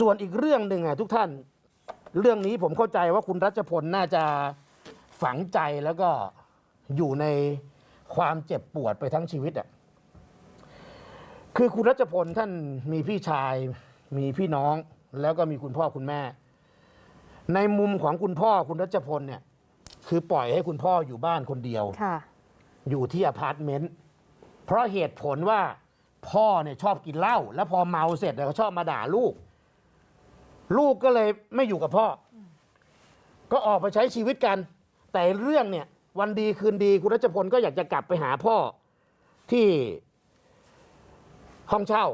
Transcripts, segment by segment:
ส่วนอีกเรื่องหนึ่งอะทุกท่าน เรื่องนี้ผมเข้าใจว่าคุณรัชพลน่าจะฝังใจแล้วก็อยู่ในความเจ็บปวดไปทั้งชีวิตอะคือคุณรัชพลท่านมีพี่ชาย มีพี่น้อง แล้วก็มีคุณพ่อคุณแม่ ในมุมของคุณพ่อคุณรัชพลเนี่ย คือปล่อยให้คุณพ่ออยู่บ้านคนเดียว ค่ะ อยู่ที่อพาร์ตเมนต์เพราะเหตุผลว่าพ่อเนี่ยชอบกินเหล้าแล้วพอเมาเสร็จเนี่ยก็ชอบมาด่าลูก ลูกก็เลยไม่อยู่กับพ่อ ก็ออกไปใช้ชีวิตกัน แต่เรื่องเนี่ย วันดีคืนดีคุณรัชพลก็อยากจะกลับไปหาพ่อที่ห้องเช่า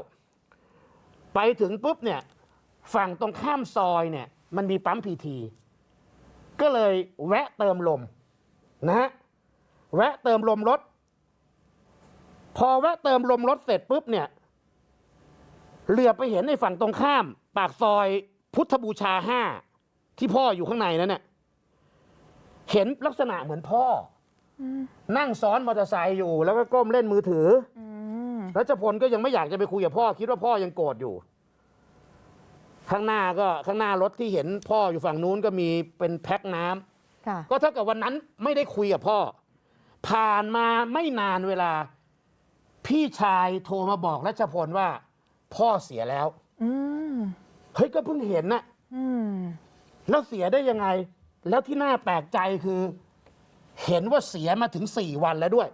ไปถึงปุ๊บเนี่ยฝั่งตรงข้ามซอยเนี่ย มันมีปั๊มพีที ก็เลยแวะเติมลมนะฮะแวะเติมลมรถ พอแวะเติมลมรถเสร็จปุ๊บเนี่ยเหลือไปเห็นในฝั่งตรงข้าม ปากซอย พุทธบูชาห้าที่พ่ออยู่ข้างในนั้นเนี่ยเห็นลักษณะเหมือนพ่ออนั่งซ้อนมอเตอร์ไซค์อยู่ แล้วก็ก้มเล่นมือถืออืมรัชพลก็ยังไม่อยากจะไปคุยกับพ่อ คิดว่าพ่อยังโกรธอยู่ ข้างหน้าก็ข้างหน้ารถที่เห็นพ่ออยู่ฝั่งนู้นก็มีเป็นแพ็คน้ำค่ะก็เท่ากับวันนั้นไม่ได้คุยกับพ่อ ผ่านมาไม่นานเวลา พี่ชายโทรมาบอกรัชพลว่า พ่อเสียแล้ว อืม เฮ้ยก็เพิ่งเห็นนะอืมแล้วเสียได้ยังไง แล้วที่น่าแปลกใจคือ เห็นว่าเสียมาถึงสี่วันแล้วด้วย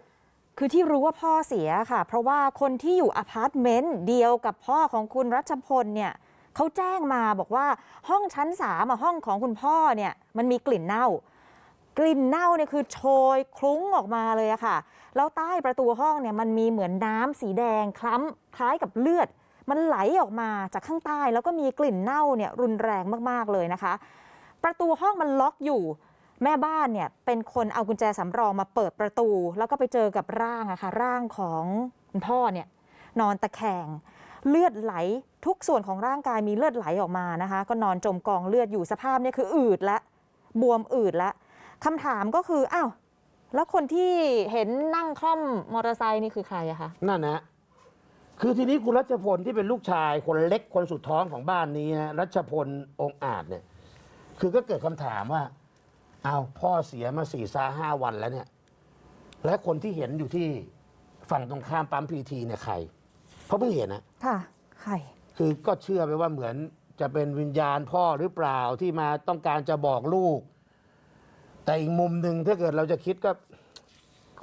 คือที่รู้ว่าพ่อเสียค่ะ เพราะว่าคนที่อยู่อพาร์ตเมนต์เดียวกับพ่อของคุณรัชพลเนี่ยเขาแจ้งมาบอกว่าห้องชั้นสามอะห้องของคุณพ่อเนี่ยมันมีกลิ่นเน่า กลิ่นเน่าเนี่ยคือโชยคลุ้งออกมาเลยอะค่ะแล้วใต้ประตูห้องเนี่ยมันมีเหมือนน้ำสีแดงคล้ำคล้ายกับเลือด มันไหลออกมาจากข้างใต้ แล้วก็มีกลิ่นเน่าเนี่ยรุนแรงมากๆเลยนะคะ ประตูห้องมันล็อกอยู่ แม่บ้านเนี่ยเป็นคนเอากุญแจสำรองมาเปิดประตู แล้วก็ไปเจอกับร่างอะค่ะร่างของคุณพ่อเนี่ยนอนตะแคงเลือดไหลทุกส่วนของร่างกายมีเลือดไหลออกมานะคะ ก็นอนจมกองเลือดอยู่สภาพเนี่ยคืออืดและบวมอืดและคำถามก็คืออ้าวแล้วคนที่เห็นนั่งคล่อมมอเตอร์ไซค์นี่คือใครอะคะนั่นนะ คือทีนี้คุณรัชพลที่เป็นลูกชายคนเล็กคนสุดท้องของบ้านนี้นะรัชพลองค์อาจเนี่ย คือก็เกิดคำถามว่า เอาวพ่อเสียมาสี่ซาห้าวันแล้วเนี่ย และคนที่เห็นอยู่ที่ฝั่งตรงข้ามปั๊มพีทีเนี่ยใครเพราะเพิ่งเห็นนะ ค่ะใครคือก็เชื่อไปว่าเหมือนจะเป็นวิญญาณพ่อหรือเปล่าที่มาต้องการจะบอกลูก แต่อีกมุมหนึ่งถ้าเกิดเราจะคิดก็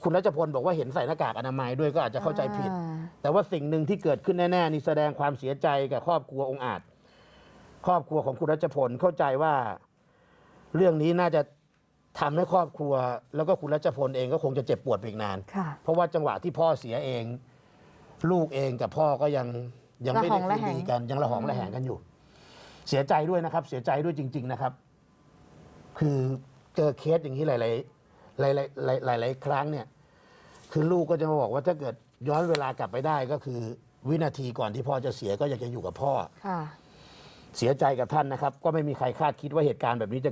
คุณรัชพลบอกว่าเห็นใส่หน้ากากอนามัยด้วยก็อาจจะเข้าใจผิดอ่าแต่ว่าสิ่งหนึ่งที่เกิดขึ้นแน่ๆนี่แสดงความเสียใจกับครอบครัวองค์อาจ ครอบครัวของคุณรัชพลเข้าใจว่า เรื่องนี้น่าจะทำให้ครอบครัว แล้วก็คุณรัชพลเองก็คงจะเจ็บปวดไปอีกนานค่ะเพราะว่าจังหวะที่พ่อเสียเอง ลูกเองกับพ่อก็ยังยังไม่ได้ระหองคืระนแหงดีกันยังระหองระแหงกันอยู่ เสียใจด้วยนะครับ เสียใจด้วยจริง ๆนะครับ คือเจอเคสอย่างนี้หลาย ๆ หลายๆหลายๆครั้งเนี่ย คือลูกก็จะมาบอกว่าถ้าเกิดย้อนเวลากลับไปได้ก็คือ วินาทีก่อนที่พ่อจะเสียก็อยากจะอยู่กับพ่อ ค่ะ เสียใจกับท่านนะครับ ก็ไม่มีใครคาดคิดว่าเหตุการณ์แบบนี้จะ